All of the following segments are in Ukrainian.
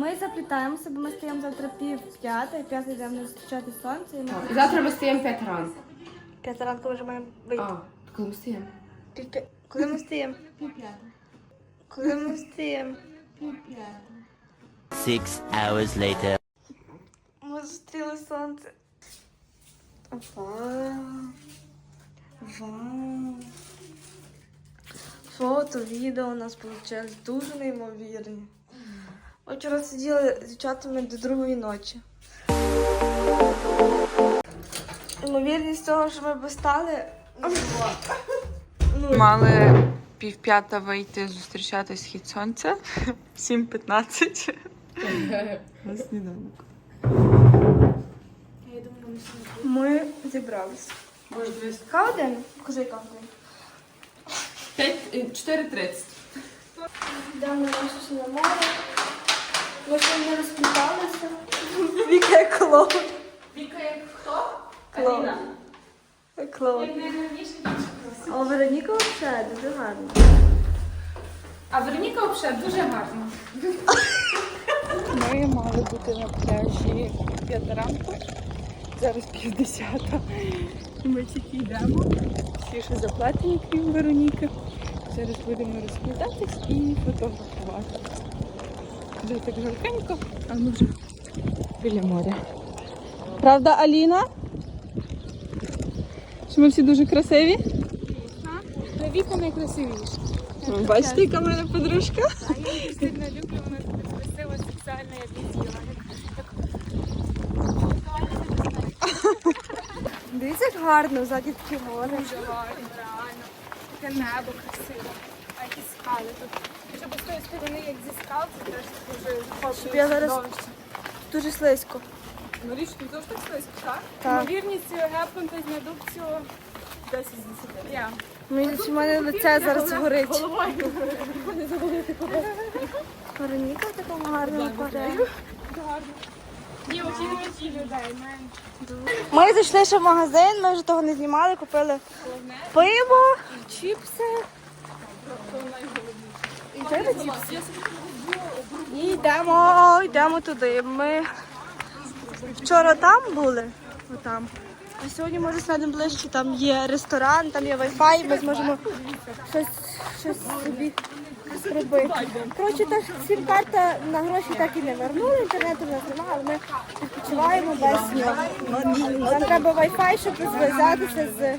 Ми заплітаємося, бо ми стаємо завтра пів п'яти, п'ятий йдемо зустрічати сонце. І ми завтра ми стаємо 5 ранку. п'ята ранку вже маємо вийти. А, коли ми стаємо? Пів п'я- Коли ми встаємо? Коли ми встаємо? Six hours later. Ми зустріли сонце. Вау. Вау. Фото, відео у нас вийшло дуже неймовірні. Ми вчора сиділи з дівчатами до другої ночі. Ймовірність того, що ми б стали. Ну, Мали півп'ята вийти зустрічати схід сонця. 7.15. На сніданок. ми зібралися. Може, дивись. Яка? Покажи, година. 4.30. Йдемо на на море. Ми ще не розпліталися. Віка як клоун. Віка як хто? Клоун. Як клоун. А Вероніка взагалі дуже гарна. А Вероніка взагалі дуже гарна. Ми мали бути на пляжі 5 ранку. Зараз півдесята. Ми тільки йдемо. Всі ще заплатені, крім Вероніки. Зараз будемо розкладатись і фотографувати. Вже так жаркенько, а ми вже біля моря. Правда, Аліна? Що ми всі дуже красиві? Віка найкрасивіша. Бачите, яка в мене подружка? А я її сильно люблю, вона красива, сексуальна, я б. Дивіться, як гарно, ззаді таке море. Дуже гарно, реально. Таке небо красиве. А які скали тут. Тої сторони, як зі скал, це теж дуже Щоб я зараз-. Дуже слизько. Ну, річ, тут завжди слизько, так? Так. Ймовірність гепнутись на дубцю 10 з 10. Я. Мені у мене лице зараз горить. Головою. Вероніка в такому гарному парі. Гарно. Ні, людей. Ми зайшли ще в магазин, ми вже того не знімали, купили пиво, чіпси. І де чіпси? І йдемо, йдемо туди. Ми вчора там були, отам. А сьогодні, може, сядемо ближче, там є ресторан, там є Wi-Fi, ми зможемо щось, щось собі зробити. Коротше, та сім-карта на гроші так і не вернули, інтернету нас немає, але ми відпочиваємо без нього. Нам треба Wi-Fi, щоб зв'язатися з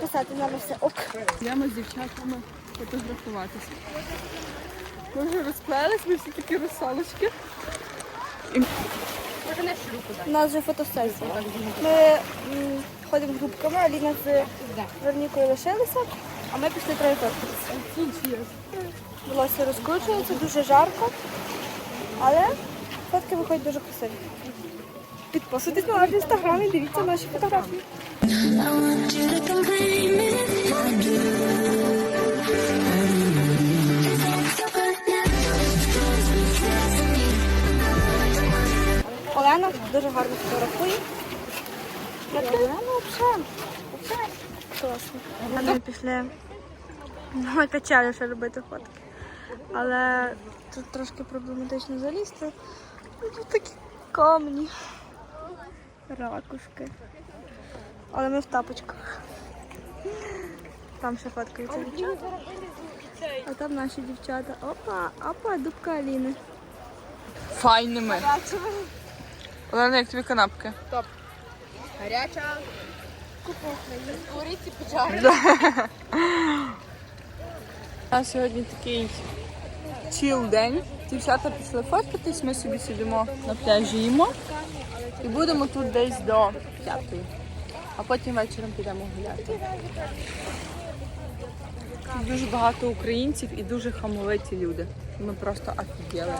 написати нам все ок. Йдемо з дівчатами фотографуватися. Ми вже розплелись, ми всі такі русалочки. У нас вже фотосесія. Ми м, ходимо групками, Аліна з Вернікою лишилися, а ми пішли троє фоткатися. Волосся розкручується, дуже жарко, але фотки виходять дуже красиві. Підписуйтесь на наш інстаграм і дивіться наші фотографії. Олена дуже гарно фотографує. Олена взагалі, взагалі класно. Ми пішли на качелі ще робити фотки. Але тут трошки проблематично залізти. Ну, Тут такі камні, ракушки. Але ми в тапочках. Там ще фоткаються дівчата. А там наші дівчата. Опа, опа, дубка Аліни. Файними. Олена, як тобі канапки? Топ. Гаряча. Куриці У нас сьогодні такий чіл день. Дівчата пішли фоткатись, ми собі сидимо на пляжі їмо. І будемо тут десь до п'ятої. А потім вечором підемо гуляти. Дуже багато українців і дуже хамовиті люди. Ми просто офігели.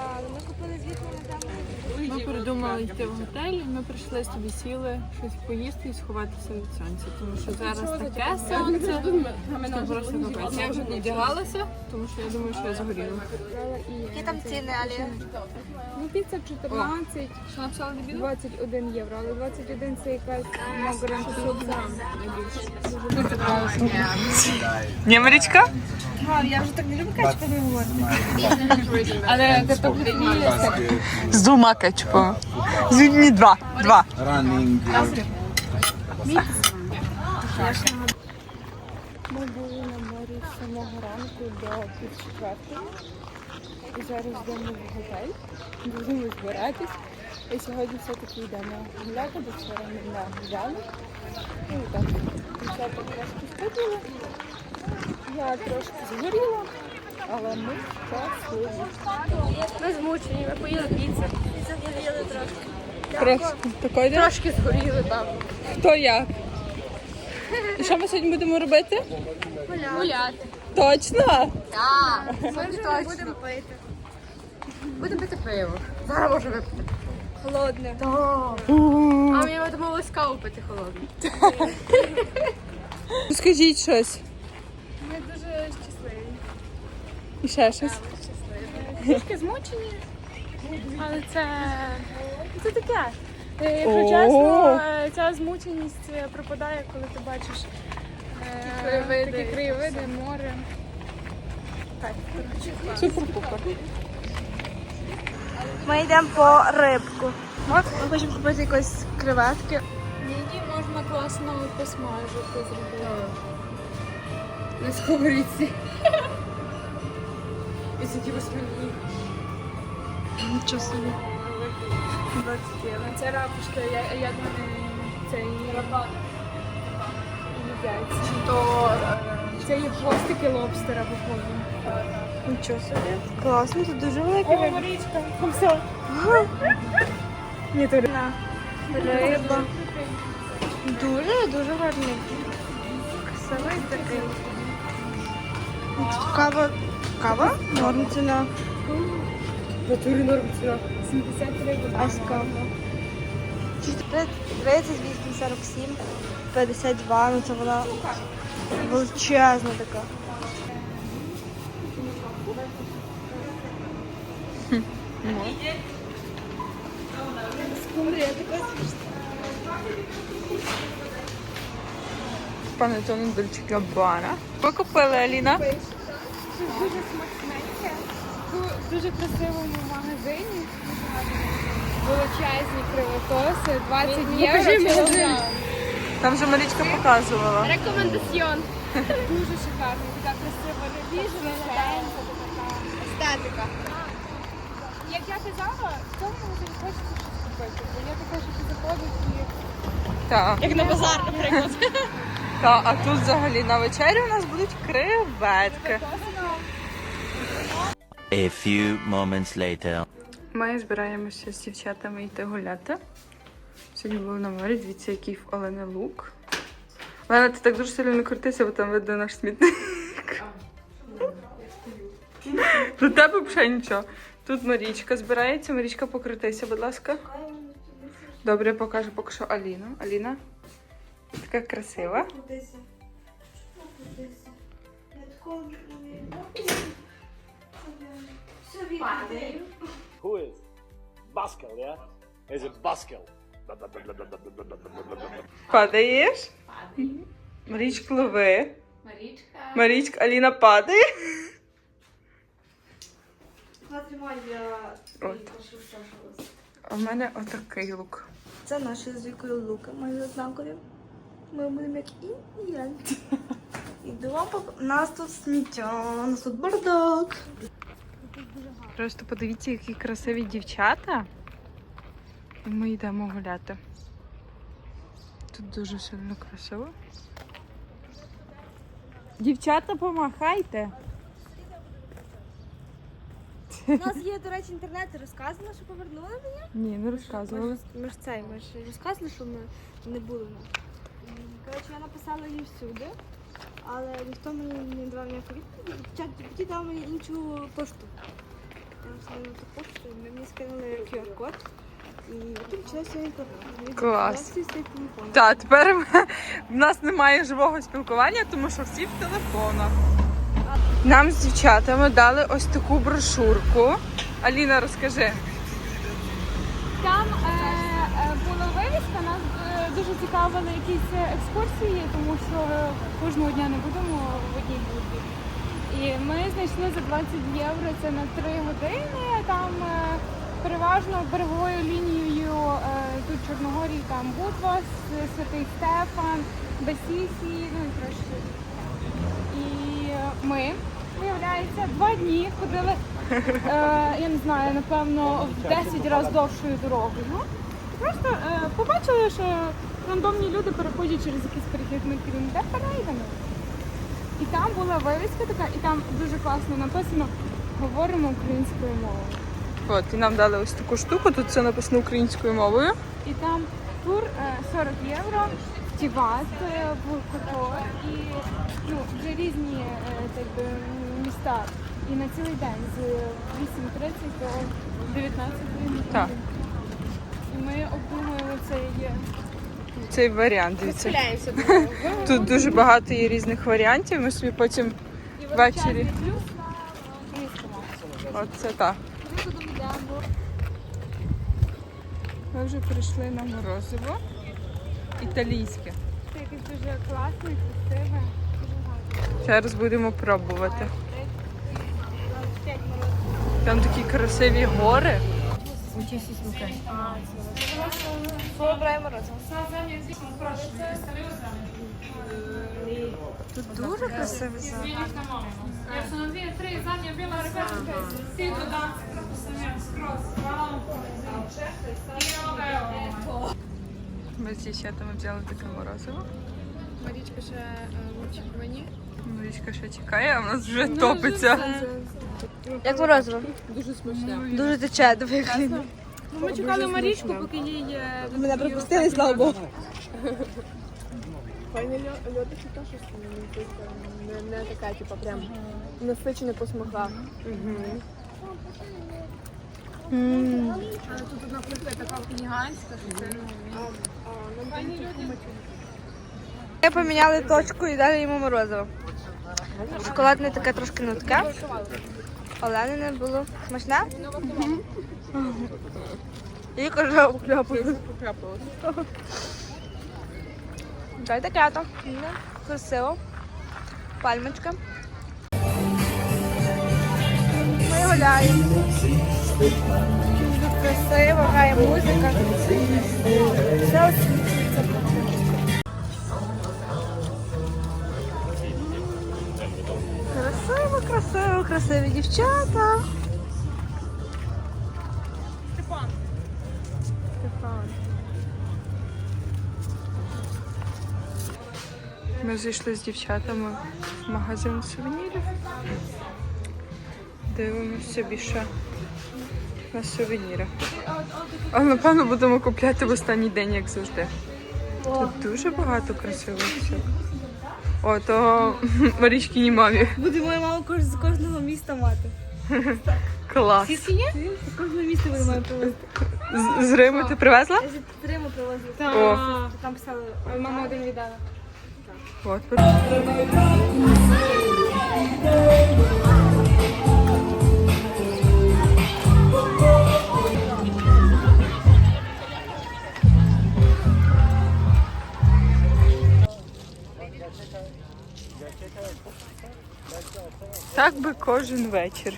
Ми придумали йти в готель, ми прийшли собі сіли, щось поїсти і сховатися від сонця. Тому що зараз таке сонце, що просто капець. Я вже не вдягалася, тому що я думаю, що я згоріла. Які там ціни, Алі? Ну, піца 14, Що написала дебіл? 21 євро, але 21 це якась на Ні, Марічка? Я вже так не люблю кетчуп, коли говорите. Але картоплі З двома кетчупами. З ні, два. Два. running Ми були на морі з самого ранку до пів четвертої. І зараз йдемо в готель. Будемо збиратись. І сьогодні все-таки йдемо гуляти, бо вчора ми не гуляли. Ну і так, дівчата трошки сходили. Я трошки згоріла, але ми щасливі. Ми змучені, ми поїли піцу. Піцу поїли трошки. Трошки. Такої Трошки згоріли там. Хто як? І що ми сьогодні будемо робити? Гуляти. Точно? Ми вже будемо пити. Будемо пити пиво. Зараз можемо випити. Холодне. А ми будемо ласкаво пити холодне. Скажіть щось. Ми дуже щасливі. І ще щось. Трішки змучені, але це, це таке. Е, Якщо чесно, е, ця змученість е, пропадає, коли ти бачиш е, такі краєвиди, море. Так, коротше. Супер-пупер. Ми йдемо по рибку. Ми хочемо купити якось креветки. Мені можна класно посмажити зробити. На сковорідці. І такі восьмині. Нічого собі. 20 євро. Це рапушка, я, я думаю, цей рабат. Їдять. То е, це є хвостики лобстера, походу. Нічого собі. Класно, тут дуже велика О, риба. Марічка, все. Ні, то На. Риба. Дуже, дуже гарний. Красивий такий. Кава. Кава? Норм ціна. Натурі норм ціна. 73 А з кава. 38, 47, 52, ну це вона величезна така. Пане Тону Дольче Габбана. Ми купили Аліна. Дуже смачненьке. В дуже красивому магазині. Величезні кривотоси, 20 євро кілограм. Там вже Марічка показувала. Рекомендаціон. Дуже шикарно, така красива ревіжена, така естетика. Як я казала, в цьому магазині хочеться щось купити. Бо я така, що ти заходиш і Так. як на базар, наприклад. Та, а тут взагалі на вечері у нас будуть креветки. A few moments later. Ми збираємося з дівчатами йти гуляти. Сьогодні були на морі, дивіться, який в Олени лук. Олена, ти так дуже сильно не крутися, бо там видно наш смітник. До тебе взагалі нічого. Тут Марічка збирається. Марічка, покрутися, будь ласка. Добре, я покажу поки що Аліну. Аліна. Така красива. Who is? Buskill, yeah? Is it Buskill? Падаєш? Падаю. Марічка лови. Марічка. Марічка, Аліна падає. От. А в мене отакий лук. Це наші з вікою луки, майже однакові. Ми будемо як індіянці. Вам. У нас тут сміття, у нас тут бардак. Просто подивіться, які красиві дівчата. І ми йдемо гуляти. Тут дуже сильно красиво. Дівчата, помахайте. У нас є, до речі, інтернет, ти розказувала, що повернули мені? Ні, не розказували. Ми ж цей, ми ж розказували, що ми не були. Коротше, я написала їй всюди, але ніхто мені не давав ніяку відповідь. Чат GPT дав мені іншу пошту. Я на ту пошту, і мені скинули QR-код. І почалася інтернет. Клас. Так, тепер ми- в нас немає живого спілкування, тому що всі в телефонах. Нам з дівчатами дали ось таку брошурку. Аліна, розкажи. Там е, е, була вивіска, нас е, дуже цікавили якісь е, екскурсії, тому що кожного дня не будемо в одній будці. І ми знайшли за 20 євро це на 3 години. Там е, переважно береговою лінією е, тут Чорногорії, там Бутвас, Святий Стефан, Бесісі, ну і трошки. І ми, виявляється, два дні ходили, е, я не знаю, напевно, в 10 разів довшою дорогою. Просто е, побачили, що рандомні люди переходять через якийсь перехідний крім, де перейдемо. І там була вивіска така, і там дуже класно написано говоримо українською мовою. От, і нам дали ось таку штуку, тут все написано українською мовою. І там тур е, 40 євро, Тіват, е, в і ну, вже різні е, так би, міста. І на цілий день з 8.30 до 19 Так. І ми обдумуємо цей Цей варіант. Дивіться. Тут дуже багато є різних варіантів. Ми собі потім і Ввечері. величезний плюс на англійському. Оце так. Ми вже прийшли на морозиво. Італійське. Це якесь дуже класне, красиве. Дуже гарне. Зараз будемо пробувати. 25 морозів. Там такі красиві гори. Тут дуже красивий skroz. Hvala vam puno. I ovo evo. Ми з дівчатами взяли таке морозиво. Марічка ще е, в очікуванні. Марічка ще чекає, а в нас вже топиться. Як морозиво? Дуже смачне. Дуже тече, диви, як. Ну, ми чекали Марічку, поки їй е, Мене пропустили, слава Богу. Файна льодочка теж не, не така, типу, прям насичена по смаках. Але тут одна кулька така гігантська, що це Ми поміняли точку і дали йому морозиво. Шоколадне таке трошки нутке. Олене було смачне. І каже, обкляпали. Дайте кято. Красиво. Пальмочка. Ми гуляємо. Красиво, грає музика. Все освітлюється. Красиві дівчата. Степан. Степан. Ми зайшли з дівчатами в магазин сувенірів. Дивимося більше на сувеніри. А напевно будемо купляти в останній день, як завжди. Тут дуже багато красивих всього. О, то Марічкіній мамі. Буде моя мама кож- з кожного міста мати. Клас. З кожного міста буде мати привезти. З, з Риму ти привезла? Я зі Триму привезла. О, там писали, а мама один віддала. от. Так би кожен вечір.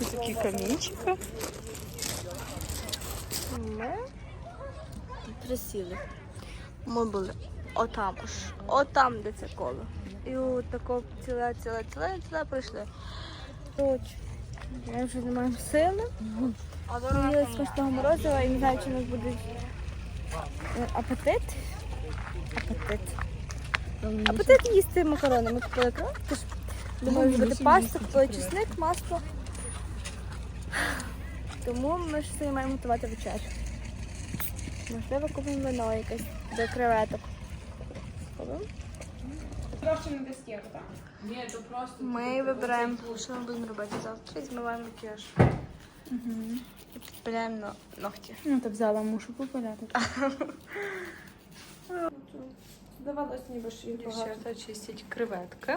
Ось такі камінчики. Ми присіли. Ми були отам аж. Отам, де це коло. І от тако ціле, ціле, ціле, ціле пройшли. Коротше, ми вже не маємо сили. Поїли смачного морозива і не знаю, чи у нас буде е, апетит. Апетит. Апетит їсти макарони. Ми купили тож думаю, зробити пасту, купили чесник, масло. Тому ми ж сьогодні маємо готувати вечерю. Можливо, купимо вино якесь до креветок. Трошки так? Ми вибираємо, що ми будемо робити завтра. Змиваємо макіяж. І підпиляємо но- ногті. Ну, так взяла, мушу попаляти. Здавалось, ніби що їх багато. Дівчата чистять креветки,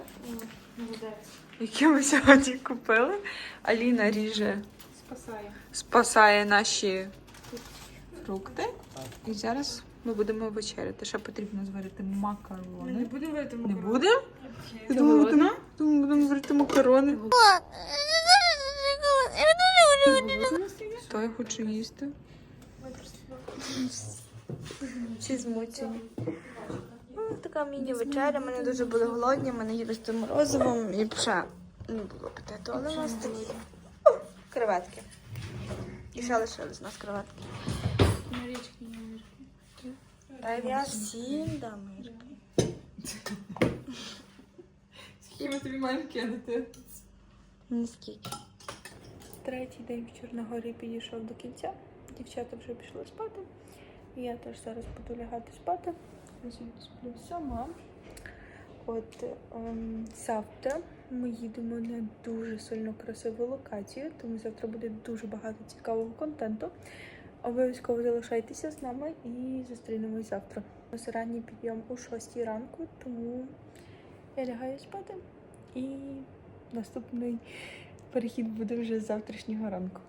Молодець. які ми сьогодні купили. Аліна ріже, Спасає. спасає наші фрукти. І зараз Ми будемо вечеряти. Ще потрібно зварити макарони. Не будемо вийти Не будемо? Я думала, будемо, думаю, будемо зварити макарони. То я хочу їсти. Всі змучені. Така міні-вечеря, мене дуже були голодні, мене їли з тим морозивом і вже не було апетиту, але у нас такі о, креветки. І ще лишились у нас креветки. Та я всім дам Ірки. Скільки ми тобі маємо кинути? Ніскільки. Третій день в Чорногорі підійшов до кінця. Дівчата вже пішли спати. Я теж зараз буду лягати спати. Сьогодні сплю сама. От ем, завтра ми їдемо на дуже сильно красиву локацію, тому завтра буде дуже багато цікавого контенту. Обов'язково залишайтеся з нами і зустрінемось завтра. У нас ранній підйом о 6 ранку, тому я лягаю спати і наступний перехід буде вже з завтрашнього ранку.